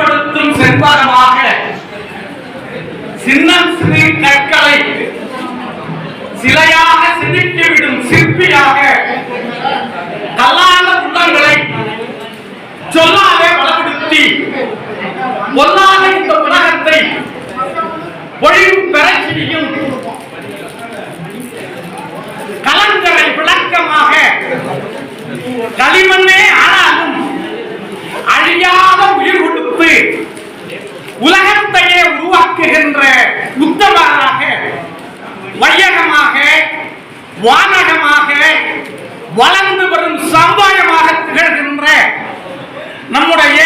ஈடுபடுத்தும் செண்பகமாக சின்னம் சிறு கற்களை சிலையாக சிந்தித்துவிடும் சிற்பியாக கல்லாத உள்ளங்களை சொல்லாத வளப்படுத்தி பொல்லாத இந்த உலகத்தை ஒழிவு பெற செய்யும் வானகமாக வளர்ந்து வரும் சமுதாயமாக திகழ்கின்ற நம்முடைய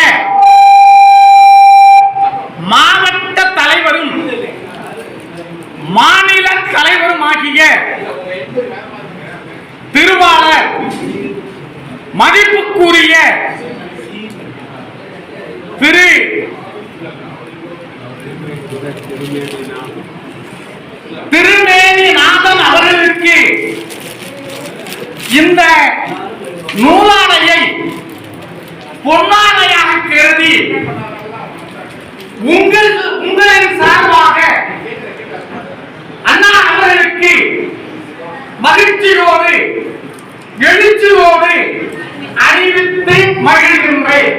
மாவட்ட தலைவரும் மாநில தலைவரும் ஆகிய திருவாளர் மதிப்புக்குரிய திரு திரு நாதன் அவர்களுக்கு இந்த நூலாணையை பொன்னாடையாக கருதி உங்கள் உங்களின் சார்பாக அண்ணா அவர்களுக்கு மகிழ்ச்சியோடு எழுச்சியோடு அறிவித்து மகிழ்கின்றேன்.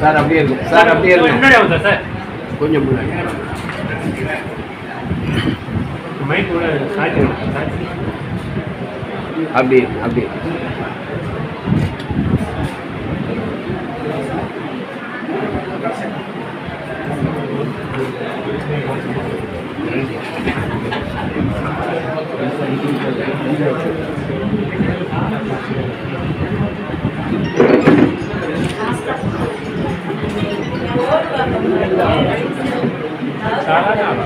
சார் அப்படியே இருக்கு சார் அப்படியே இருக்கு முன்னாடி வாங்க சார். கொஞ்சம் முன்னாடி. மைக் கூட சாய்ச்சி விடுங்க சார் அப்படியே அப்படியே சாதாரண